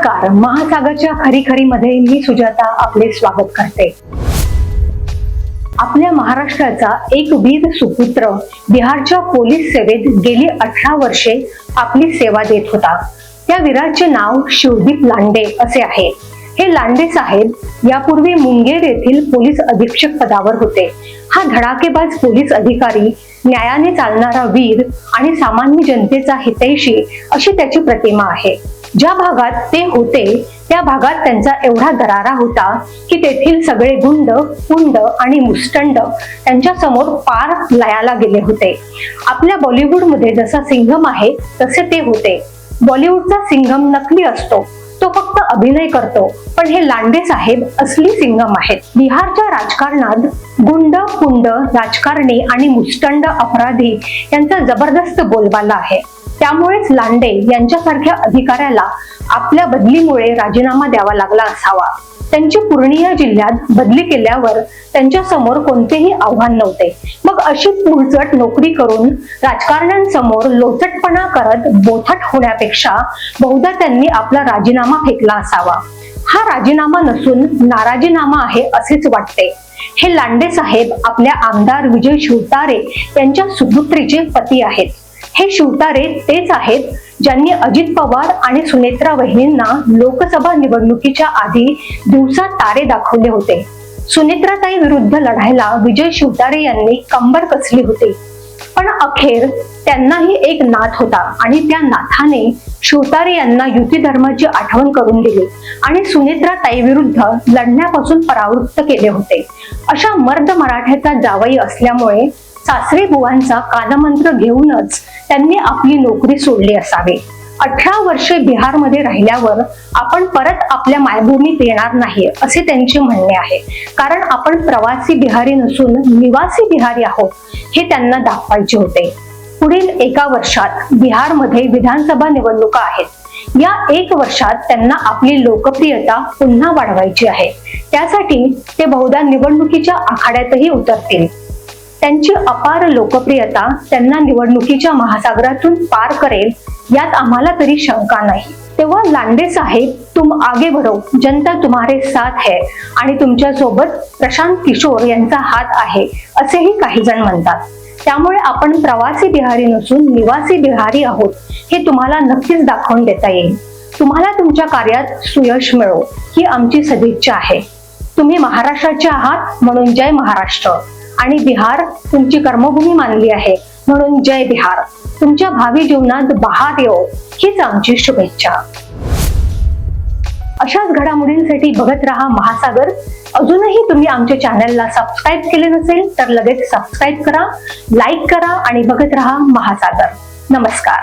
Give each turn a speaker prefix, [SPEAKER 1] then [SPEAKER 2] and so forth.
[SPEAKER 1] नमस्कार. महासागरच्या खरी खरी मध्ये मी सुजाता आपले स्वागत करते. आपल्या महाराष्ट्राचा एक वीर सुपुत्र बिहारच्या पोलीस सेवेत गेली अठरा वर्षे आपली सेवा देत होता. त्या वीराचे नाव शिवदीप लांडे असे आहे. हे लांडे साहेब यापूर्वी मुंगेर येथील पोलीस अधीक्षक पदावर होते. हा धडाकेबाज पोलीस अधिकारी न्यायाने चालणारा वीर आणि सामान्य जनतेचा हितैषी अशी त्याची प्रतिमा आहे. ज्या भागात ते होते त्या भागात त्यांचा एवढा दरारा होता की तेथील सगळे गुंड कुंड आणि मुस्टंड त्यांच्यासमोर पार लयाला गेले होते. आपल्या बॉलिवूडमध्ये जसा सिंघम आहे तसे ते होते. बॉलिवूडचा सिंघम नकली असतो तो फक्त अभिनय करतो पण हे लांडे साहेब असली सिंगम आहेत. बिहारच्या राजकारणात गुंड पुंड राजकारणी आणि मुस्टंड अपराधी यांचा जबरदस्त बोलबाला आहे. त्यामुळेच लांडे यांच्यासारख्या अधिकाऱ्याला आपल्या बदलीमुळे राजीनामा द्यावा लागला असावा. त्यांची पूर्णिया जिल्ह्यात बदली केल्यावर त्यांच्यासमोर कोणतेही आव्हान नव्हते. मग अशी पुळचट नोकरी करून राजकारण्यांसमोर लोचटपणा करत बोथट होण्यापेक्षा बहुधा त्यांनी आपला राजीनामा फेकला असावा. हा राजीनामा नसून नाराजीनामा आहे असेच वाटते. हे लांडे साहेब आपल्या आमदार विजय शिवतारे यांच्या सुपुत्रीचे पती आहेत. हे शिवतारे तेच आहेत ज्यांनी अजित पवार आणि सुनेत्रा वहिनींना लोकसभा निवडणुकीच्या आधी दिवसा तारे दाखवले होते. सुनेत्राताई विरुद्ध लढायला विजय शिवतारे यांनी कंबर कसली होती. पण अखेर त्यांनाही एक नाथ होता आणि त्या नाथाने शिवतारे यांना युती धर्माची आठवण करून दिली आणि सुनेत्रा ताई विरुद्ध लढण्यापासून परावृत्त केले होते. अशा मर्द मराठ्याचा जावई असल्यामुळे सासरे बुवांचा कानमंत्र घेऊनच त्यांनी आपली नोकरी सोडली असावी. अठरा वर्षे बिहारमध्ये राहिल्यावर आपण परत आपल्या मायभूमीत येणार नाही असे त्यांचे म्हणणे आहे. कारण आपण प्रवासी बिहारी नसून निवासी बिहारी आहोत हे त्यांना दाखवायचे होते. पुढील एका वर्षात बिहारमध्ये विधानसभा निवडणुका आहेत. या एक वर्षात त्यांना आपली लोकप्रियता पुन्हा वाढवायची आहे. त्यासाठी ते बहुधा निवडणुकीच्या आखाड्यातही उतरतील. त्यांची अपार लोकप्रियता त्यांना निवडणुकीच्या महासागरातून पार करेल यात आम्हाला तरी शंका नाही. तेव्हा लांडे साहेब तुम आगे बढ़ो जनता तुम्हारे साथ है आणि तुमच्यासोबत प्रशांत किशोर यांचा हात आहे असेही काही जण म्हणतात. त्यामुळे आपण प्रवासी बिहारी नसून निवासी बिहारी आहोत हे तुम्हाला नक्कीच दाखवून देता येईल. तुम्हाला तुमच्या कार्यात सुयश मिळो ही आमची सदिच्छा आहे. तुम्ही महाराष्ट्राचे आहात म्हणून जय महाराष्ट्र. आणि बिहार तुमची कर्मभूमी मानली आहे. म्हणून जय बिहार. तुमच्या भावी जीवनात बहार येऊ हीच आमची शुभेच्छा. अशाच घडामोडींसाठी बघत राहा महासागर. अजूनही तुम्ही आमच्या चॅनलला सबस्क्राईब केले नसेल तर लगेच सबस्क्राईब करा लाईक करा आणि बघत राहा महासागर. नमस्कार.